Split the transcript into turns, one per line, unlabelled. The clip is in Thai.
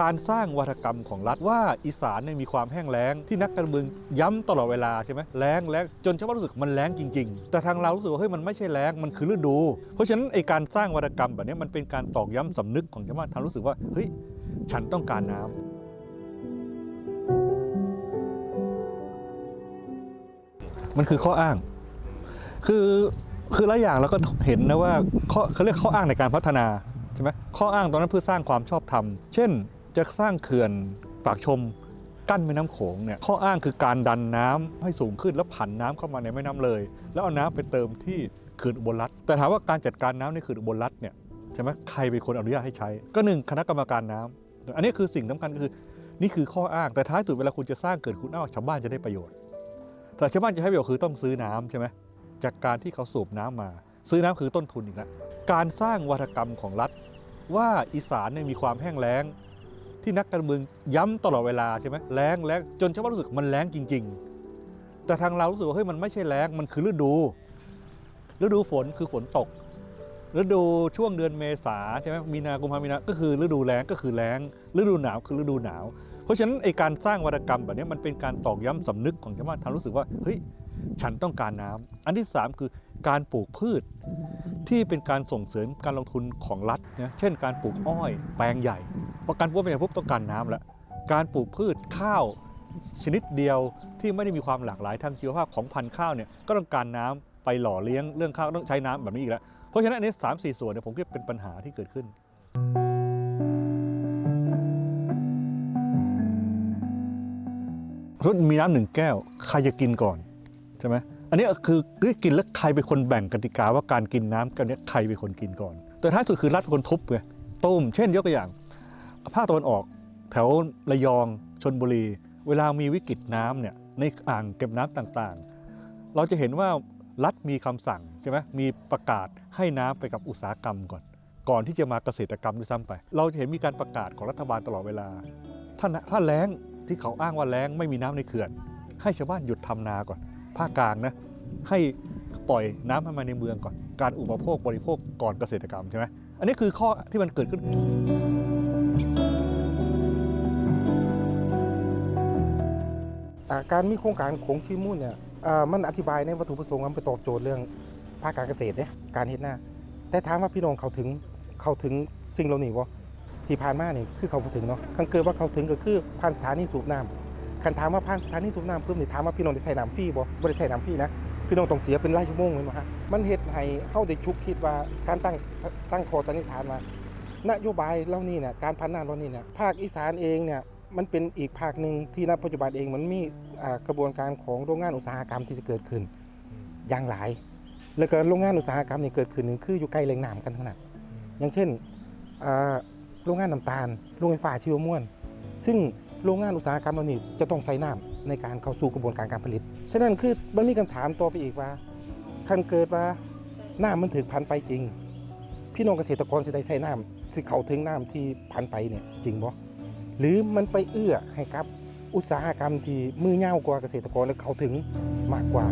การสร้างวัฒกรรมของรัฐว่าอีสานเนี่ยมีความแห้งแล้งที่นักการเมืองย้ำตลอดเวลาใช่ไหมแล้งแล้งจนชาวบ้านรู้สึกมันแล้งจริง ๆ แต่ทางเรารู้สึกว่าเฮ้ยมันไม่ใช่แล้งมันคือฤดู เพราะฉะนั้นไอการสร้างวัฒกรรมแบบนี้มันเป็นการตอกย้ำสำนึกของชาวบ้านทำรู้สึกว่าเฮ้ยฉันต้องการน้ำมันคือข้ออ้าง คือ คือหลายอย่างเราก็เห็นนะว่าข้อเขาเรียกข้ออ้างในการพัฒนาใช่ไหมข้ออ้างตอนนั้นเพื่อสร้างความชอบธรรม เช่น จะสร้างเขื่อนปากชมกั้นแม่น้ำโขงเนี่ยข้ออ้างคือการดันน้ำให้สูงขึ้นแล้วผันน้ำเข้ามาในแม่น้ำเลย แล้วเอาน้ำไปเติมที่เขื่อนอุบลรัฐแต่ถามว่าการจัดการน้ำในเขื่อนอุบลรัฐเนี่ยใช่ไหมใครเป็นคนอนุญาตให้ใช้ ก็หนึ่งคณะกรรมการน้ำอันนี้คือสิ่งสำคัญคือ นี่คือข้ออ้างแต่ท้ายสุดเวลาคุณจะสร้างเกิดคุณเอางว่าชาวบ้านจะได้ประโยชน์ แต่ชาวบ้านจะให้ประโยชน์คือต้องซื้อน้ำใช่ไหมจากการที่เขาสูบน้ำมา ซื้อน้ำคือต้นทุนอีกแล้วการสร้างวัฒกรรมของรัฐ ว่าอีสานเนี่ยมีความแห้งแล้ง ที่นักการเมืองย้ำตลอดเวลาใช่ไหมแล้งแล้งจนชาวบ้านรู้สึกมันแล้งจริง ๆ แต่ทางเรารู้สึกว่าเฮ้ยมันไม่ใช่แล้งมันคือฤดู ฤดูฝนคือฝนตก ฤดูช่วงเดือนเมษาใช่ไหมมีนากุมภามีนาก็คือฤดูแล้งก็คือแล้งฤดูหนาวคือฤดูหนาว เพราะฉะนั้นไอการสร้างวัฒกรรมแบบนี้มันเป็นการตอกย้ำสำนึกของชาวบ้านทำรู้สึกว่าเฮ้ยฉันต้องการน้ำอันที่ 3 คือการปลูกพืช ที่เป็นการส่งเสริมการลงทุนของรัฐนะเช่น การปลูกอ้อย แปลงใหญ่ พราะการปลูกแปลงใหญ่ปุ๊บต้องการน้ำแล้วการปลูกพืชข้าวชนิดเดียวที่ไม่ได้มีความหลากหลายทางชีวภาพของพันธุ์ข้าวเนี่ยก็ต้องการน้ำไปหล่อเลี้ยงเรื่องข้าวต้องใช้น้ำแบบนี้อีกแล้ว เพราะฉะนั้นอันนี้สามสี่ส่วนเนี่ยผมคิดเป็นปัญหาที่เกิดขึ้น รถมีน้ำหนึ่งแก้ว ใครจะกินก่อนใช่ไหมอันนี้คือคือกินแล้วใครเป็นคนแบ่งกติกาว่าการกินน้ำกันเนี้ยใครเป็นคนกินก่อน แต่ท้ายสุดคือรัฐเป็นคนทุบไงต้มเช่นยกตัวอย่าง ภาคตะวันออก แถวระยองชนบุรี เวลามีวิกฤตน้ำเนี่ยในอ่างเก็บน้ำต่างๆ เราจะเห็นว่ารัฐมีคำสั่งใช่ไหมมีประกาศให้น้ำไปกับอุตสาหกรรมก่อน ก่อนที่จะมาเกษตรกรรมด้วยซ้ำไป เราจะเห็นมีการประกาศของรัฐบาลตลอดเวลา ถ้าถ้าแล้งที่เขาอ้างว่าแล้งไม่มีน้ำในเขื่อน ให้ชาวบ้านหยุดทำนาก่อน ภาคกลางนะให้ปล่อยน้ำให้มาในเมืองก่อน การอุปโภคบริโภคก่อนเกษตรกรรมใช่ไหมอันนี้คือข้อที่มันเกิดขึ้น
อ่การมีโครงการโขงชีมูลเนี่ยมันอธิบายในวัตถุประสงค์มันไปตอบโจทย์เรื่องภาคการเกษตรเนี่ยการเฮ็ดหน้า แต่ถามว่าพี่น้องเขาถึงเขาถึงสิ่งเหล่านี้บ่ที่ผ่านมานี่คือเขาบ่ถึงเนาะคันเกิดว่าเขาถึงก็คือผ่านสถานีสูบน้ำคันถามว่าผ่านสถานีสูบน้ำปุ๊บนี่ถามว่าพี่น้องได้ใช้น้ำฟรีบ่บ่ได้ใช้น้ำฟรีนะพี่น้องต้องเสียเป็นรายชั่วโมงเลยมั้งฮะมันเฮ็ดให้เฮาได้ชุกคิดว่าการตั้งตั้งข้อสันนิษฐานว่านโยบายเหล่านี้เนี่ยการพัฒนาเหล่านี้เนี่ยภาคอีสานเองเนี่ย มันเป็นอีกภาคหนึ่งที่ณปัจจุบันเองมันมีกระบวนการของโรงงานอุตสาหกรรมที่จะเกิดขึ้นอย่างหลาย แล้วก็โรงงานอุตสาหกรรมนี่เกิดขึ้นหนึ่งคืออยู่ใกล้แหล่งน้ำกันทั้งนั้นอย่างเช่นโรงงานน้ำตาลโรงไฟฟ้าชีวมวลซึ่งโรงงานอุตสาหกรรมเหล่านี้จะต้องใส่น้ำในการเข้าสู่กระบวนการการผลิต ฉะนั้นคือมันมีคำถามต่อไปอีกว่าคันเกิดว่าน้ำมันถึงพันไปจริง พี่น้องเกษตรกรสิได้ใส่น้ำสิเขาถึงน้ำที่พันไปเนี่ยจริงบ่ หรือมันไปเอื้อให้กับอุตสาหกรรมที่มือเง่ากว่าเกษตรกรและเขาถึงมากกว่า